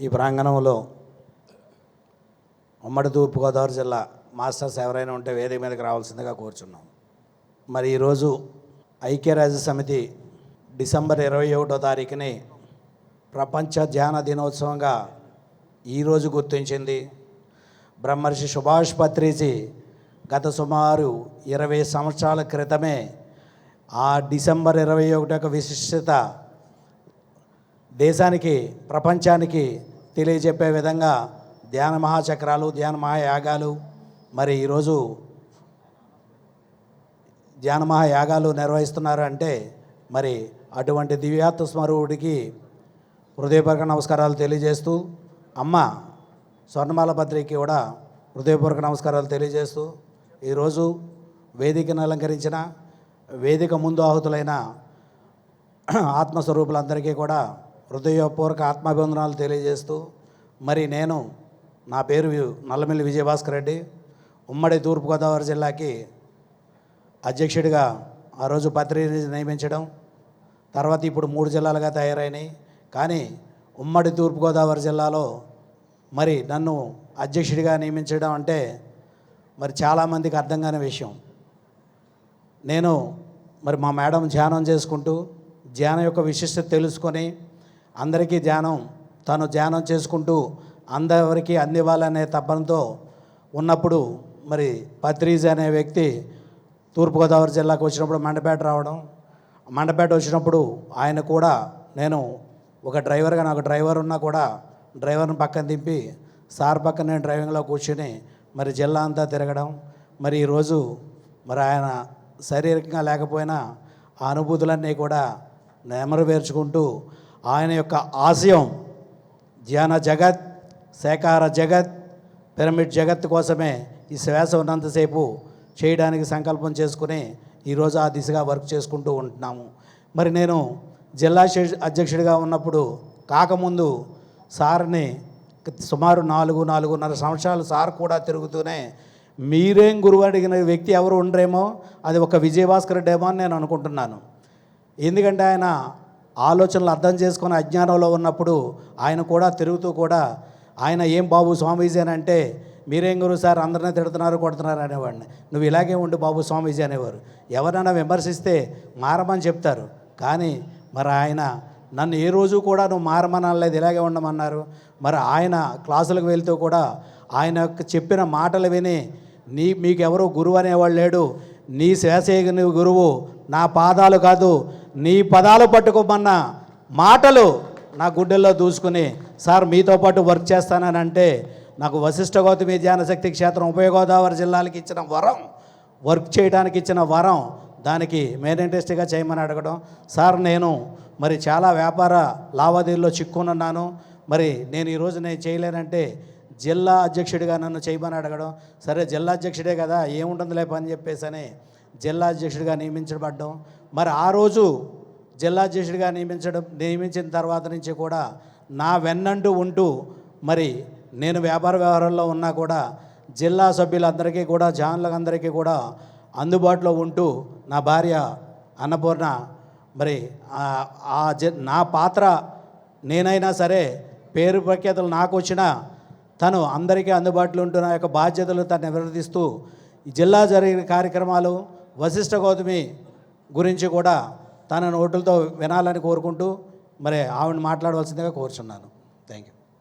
ఈ ప్రాంగణంలో ఉమ్మడి తూర్పుగోదావరి జిల్లా మాస్టర్స్ ఎవరైనా ఉంటే వేదిక మీదకి రావాల్సిందిగా కోరుచున్నాం. మరి ఈరోజు ఐక్యరాజ్య సమితి డిసెంబర్ ఇరవై ఒకటో తారీఖుని ప్రపంచ ధ్యాన దినోత్సవంగా ఈరోజు గుర్తించింది. బ్రహ్మర్షి సుభాష్ పత్రిజీ గత సుమారు ఇరవై సంవత్సరాల క్రితమే ఆ డిసెంబర్ ఇరవై ఒకటి యొక్క విశిష్టత దేశానికి ప్రపంచానికి తెలియజెప్పే విధంగా ధ్యాన మహాచక్రాలు ధ్యాన మహాయాగాలు మరి ఈరోజు ధ్యాన మహాయాగాలు నిర్వహిస్తున్నారు అంటే మరి అటువంటి దివ్యాత్మ స్మరుడికి హృదయపూర్వక నమస్కారాలు తెలియజేస్తూ అమ్మ స్వర్ణమాలభత్రికి కూడా హృదయపూర్వక నమస్కారాలు తెలియజేస్తూ ఈరోజు వేదికను అలంకరించిన వేదిక ముందు ఆహుతులైన ఆత్మస్వరూపులందరికీ కూడా హృదయపూర్వక ఆత్మాభివందనాలు తెలియజేస్తూ మరి నేను నా పేరు నల్లమిల్లి విజయభాస్కర్ రెడ్డి. ఉమ్మడి తూర్పుగోదావరి జిల్లాకి అధ్యక్షుడిగా ఆ రోజు పత్రిక నియమించడం తర్వాత ఇప్పుడు మూడు జిల్లాలుగా తయారైనాయి. కానీ ఉమ్మడి తూర్పుగోదావరి జిల్లాలో మరి నన్ను అధ్యక్షుడిగా నియమించడం అంటే మరి చాలామందికి అర్థం కాని విషయం. నేను మరి మా మేడం ధ్యానం చేసుకుంటూ ధ్యానం యొక్క విశిష్టత తెలుసుకొని అందరికీ ధ్యానం. తను ధ్యానం చేసుకుంటూ అందరికి అందివ్వాలనే తపనతో ఉన్నప్పుడు మరి పత్రీజ్ అనే వ్యక్తి తూర్పుగోదావరి జిల్లాకు వచ్చినప్పుడు మండపేట రావడం. మండపేట వచ్చినప్పుడు ఆయన కూడా నేను ఒక డ్రైవర్గా నాకు డ్రైవర్ ఉన్నా కూడా డ్రైవర్ని పక్కన దింపి సార్ పక్కన నేను డ్రైవింగ్లో కూర్చొని మరి జిల్లా అంతా తిరగడం. మరి ఈరోజు మరి ఆయన శారీరకంగా లేకపోయినా ఆ అనుభూతులన్నీ కూడా నెమరువేర్చుకుంటూ ఆయన యొక్క ఆశయం ధ్యాన జగత్ సేకార జగత్ పిరమిడ్ జగత్ కోసమే ఈ శ్వాస ఉన్నంతసేపు చేయడానికి సంకల్పం చేసుకుని ఈరోజు ఆ దిశగా వర్క్ చేసుకుంటూ ఉంటున్నాము. మరి నేను జిల్లా అధ్యక్షుడిగా ఉన్నప్పుడు కాకముందు సార్ని సుమారు నాలుగు నాలుగున్నర సంవత్సరాలు సార్ కూడా తిరుగుతూనే మీరేం గురువు అడిగిన వ్యక్తి ఎవరు ఉండరేమో అది ఒక విజయభాస్కర్ డేమో అని నేను అనుకుంటున్నాను. ఎందుకంటే ఆయన ఆలోచనలు అర్థం చేసుకొని అజ్ఞానంలో ఉన్నప్పుడు ఆయన కూడా తిరుగుతూ కూడా ఆయన ఏం బాబు స్వామీజీ అని అంటే మీరేం గురువు సార్? అందరినీ తిడుతున్నారు కొడుతున్నారు అనేవాడిని. నువ్వు ఇలాగే ఉండు బాబు స్వామీజీ అనేవారు. ఎవరైనా విమర్శిస్తే మారమని చెప్తారు. కానీ మరి ఆయన నన్ను ఏ రోజు కూడా నువ్వు మారమనలేదు ఇలాగే ఉండమన్నారు. మరి ఆయన క్లాసులకు వెళ్తూ కూడా ఆయన యొక్క చెప్పిన మాటలు విని నీ మీకు ఎవరు గురువు అనేవాడు లేడు. నీ శ్వాసే గురువు నా పాదాలు కాదు నీ పదాలు పట్టుకోమన్న మాటలు నా గుడ్డెల్లో దూసుకుని సార్ మీతో పాటు వర్క్ చేస్తానని అంటే నాకు వశిష్ఠ గౌతమి ధ్యానశక్తి క్షేత్రం ఉభయ గోదావరి జిల్లాలకు ఇచ్చిన వరం వర్క్ చేయడానికి ఇచ్చిన వరం దానికి మెయిన్ ఇంట్రెస్ట్గా చేయమని అడగడం. సార్ నేను మరి చాలా వ్యాపార లావాదేవీల్లో చిక్కునున్నాను. మరి నేను ఈరోజు నేను చేయలేనంటే జిల్లా అధ్యక్షుడిగా నన్ను చేయమని అడగడం సరే జిల్లా అధ్యక్షుడే కదా ఏముంటుందిలే పని చెప్పేసి అని జిల్లా అధ్యక్షుడిగా నియమించబడ్డం. మరి ఆ రోజు జిల్లా అధ్యక్షుడిగా నియమించడం నియమించిన తర్వాత నుంచి కూడా నా వెన్నంటూ ఉంటూ మరి నేను వ్యాపార వ్యవహారంలో ఉన్నా కూడా జిల్లా సభ్యులందరికీ కూడా జాన్లందరికీ కూడా అందుబాటులో ఉంటూ నా భార్య అన్నపూర్ణ మరి ఆ- జ నా పాత్ర నేనైనా సరే పేరు ప్రఖ్యాతులు నాకు వచ్చినా తను అందరికీ అందుబాటులో ఉంటున్న యొక్క బాధ్యతలు తను నిర్వర్తిస్తూ ఈ జిల్లా జరిగిన కార్యక్రమాలు వశిష్ఠ గౌతమి గురించి కూడా తన నోటులతో వినాలని కోరుకుంటూ మరి ఆవిడ మాట్లాడవలసిందిగా కోరుచున్నాను. Thank you